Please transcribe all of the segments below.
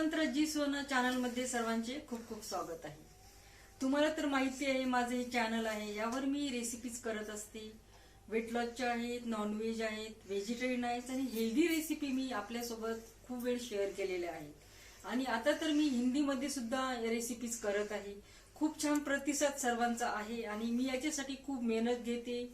मंत्र जी सोनं चॅनलमध्ये सर्वांचे खूप खूप स्वागत आहे. तुम्हाला तर माहिती आहे माझं हे चॅनल आहे. यावर मी रेसिपीज करत असते. वेट लॉसचे आहेत नॉनव्हेज आहेत व्हेजिटेरियन आहेत आणि हेल्दी रेसिपी मी आपल्यासोबत खूप वेळ शेअर केलेल्या आहेत. आणि आता तर मी हिंदीमध्ये सुद्धा रेसिपीज करत आहे. खूप छान प्रतिसाद सर्वांचा आहे आणि मी याच्यासाठी खूप मेहनत घेते.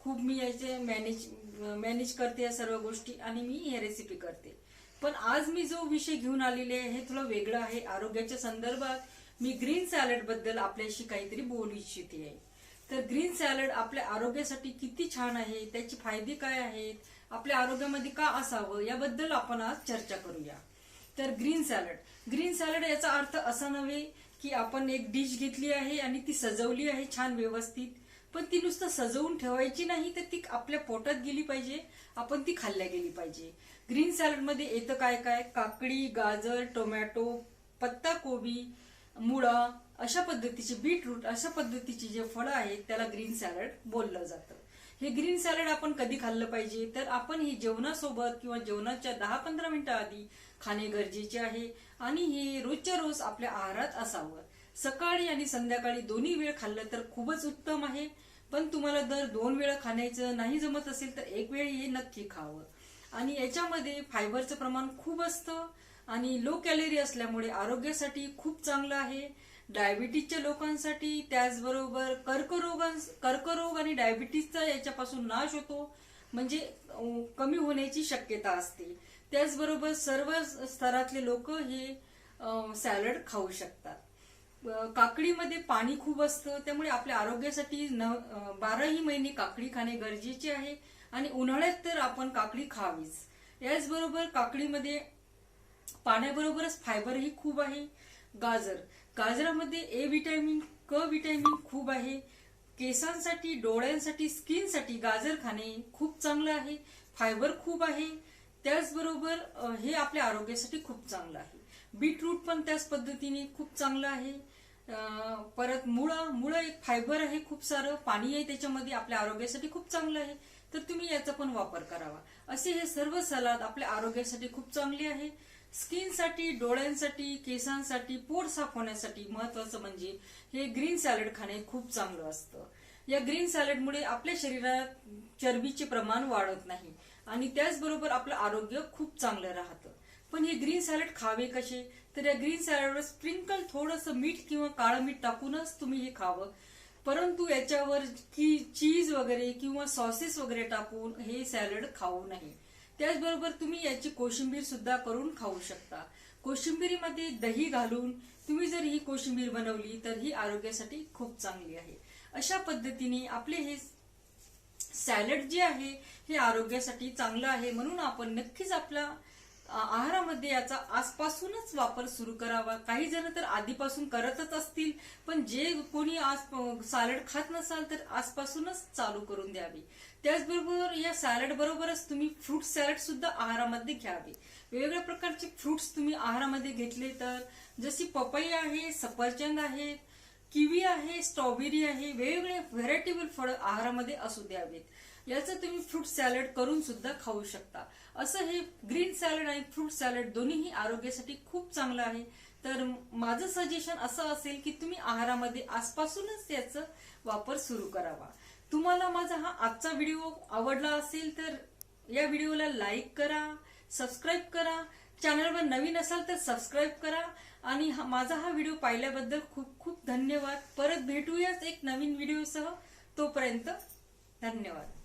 खूप मी याचे मॅनेज मॅनेज करते या सर्व गोष्टी आणि मी हे रेसिपी करते. पण आज मी जो विषय घेऊन आलेले आहे हे थोडं वेगळं आहे. आरोग्याच्या संदर्भात मी ग्रीन सॅलडबद्दल आपल्याशी काहीतरी बोलू इच्छिते आहे. तर ग्रीन सॅलड आपल्या आरोग्यासाठी किती छान आहे त्याचे फायदे काय आहेत आपल्या आरोग्यामध्ये का असावं याबद्दल आपण आज चर्चा करूया. तर ग्रीन सॅलड. ग्रीन सॅलड याचा अर्थ असा नव्हे की आपण एक डिश घेतली आहे आणि ती सजवली आहे छान व्यवस्थित. पण ती नुसतं सजवून ठेवायची नाही तर ती आपल्या पोटात गेली पाहिजे आपण ती खाल्ल्या गेली पाहिजे. ग्रीन सॅलडमध्ये येतं काय काय? काकडी गाजर टोमॅटो पत्ता कोबी मुळा अशा पद्धतीचे बीटरूट अशा पद्धतीची जे फळं आहेत त्याला ग्रीन सॅलड बोललं जातं. हे ग्रीन सॅलड आपण कधी खाल्लं पाहिजे? तर आपण हे जेवणासोबत किंवा जेवणाच्या दहा पंधरा मिनिटं आधी खाणे गरजेचे आहे आणि हे रोजच्या रोज आपल्या आहारात असावं. सकाळी आणि संध्याकाळी दोन्ही वेळ खाल्लं तर खूपच उत्तम आहे. पण तुम्हाला दर दोन वेळा खाण्याचं नाही जमत असेल तर एक वेळ हे नक्की खावं. आणि याच्यामध्ये फायबरचं प्रमाण खूप असतं आणि लो कॅलरी असल्यामुळे आरोग्यासाठी खूप चांगलं आहे. डायबिटीजच्या लोकांसाठी त्याचबरोबर कर्करोग कर्करोग आणि डायबिटीजचा याच्यापासून नाश होतो. म्हणजे कमी होण्याची शक्यता असते. त्याचबरोबर सर्व स्तरातले लोक हे सॅलड खाऊ शकतात. काकडीमध्ये पाणी खूप असतं त्यामुळे आपल्या आरोग्यासाठी न बाराही महिने काकडी खाणे गरजेचे आहे आणि उन्हाळ्यात तर आपण काकडी खावीच. याचबरोबर काकडीमध्ये पाण्याबरोबरच फायबरही खूप आहे. गाजर गाजरामध्ये ए व्हिटॅमिन क व्हिटॅमिन खूप आहे. केसांसाठी डोळ्यांसाठी स्किनसाठी गाजर खाणे खूप चांगलं आहे. फायबर खूप आहे. त्याचबरोबर हे आपल्या आरोग्यासाठी खूप चांगलं आहे. बीटरूट पण त्याच पद्धतीने खूप चांगलं आहे. परत मुळं मुळं एक फायबर आहे खूप सारं पाणी आहे त्याच्यामध्ये आपल्या आरोग्यासाठी खूप चांगलं आहे. तर तुम्ही याचा पण वापर करावा. असे हे सर्व सलाद आपल्या आरोग्यासाठी खूप चांगले आहे. स्किनसाठी डोळ्यांसाठी केसांसाठी पोट साफ होण्यासाठी महत्वाचं म्हणजे हे ग्रीन सॅलड खाणे खूप चांगलं असतं. या ग्रीन सॅलडमुळे आपल्या शरीरात चरबीचे प्रमाण वाढत नाही आणि त्याचबरोबर आपलं आरोग्य खूप चांगलं राहतं. पण हे ग्रीन सॅलड खावे कसे? तर या ग्रीन सॅलडवर स्प्रिंकल थोडंसं मीठ किंवा काळं मीठ टाकूनच तुम्ही हे खावं. परंतु याच्यावर की चीज वगैरे किंवा सॉसेस वगैरे टाकून हे सॅलड खाऊ नये. त्याचबरोबर तुम्ही याची कोशिंबीर सुद्धा करून खाऊ शकता. कोशिंबीरीमध्ये दही घालून तुम्ही जर ही कोशिंबीर बनवली तर ही आरोग्यासाठी खूप चांगली आहे. अशा पद्धतीने आपले हे सॅलड जे आहे हे आरोग्यासाठी चांगलं आहे म्हणून आपण नक्कीच आपला आहारामध्ये याचा आजपासूनच वापर सुरू करावा. काही जण तर आधीपासून करतच असतील पण जे कोणी आज सॅलड खात नसाल तर आजपासूनच चालू करून द्यावी. त्याचबरोबर या सॅलड बरोबरच तुम्ही फ्रूट सॅलड सुद्धा आहारामध्ये घ्यावे. वेगवेगळ्या प्रकारचे फ्रुट्स तुम्ही आहारामध्ये घेतले तर जशी पपई आहे सफरचंद आहे किवी आहे स्ट्रॉबेरी आहे वेगवेगळे व्हेरायटीबल फळं आहारामध्ये असू द्यावेत. याचं तुम्ही फ्रूट सॅलड करून सुद्धा खाऊ शकता. असं हे ग्रीन सॅलड आणि फ्रूट सॅलड दोन्हीही आरोग्यासाठी खूप चांगलं आहे. तर माझं सजेशन असं असेल की तुम्ही आहारामध्ये आजपासूनच याचा वापर सुरू करावा. तुम्हाला माझा हा आजचा व्हिडिओ आवडला असेल तर या व्हिडिओला लाईक करा सबस्क्राईब करा चॅनलवर नवीन असाल तर सबस्क्राईब करा आणि हा- माझा हा व्हिडिओ पाहिल्याबद्दल खूप खूप धन्यवाद. परत भेटूयाच एक नवीन व्हिडिओसह तोपर्यंत धन्यवाद.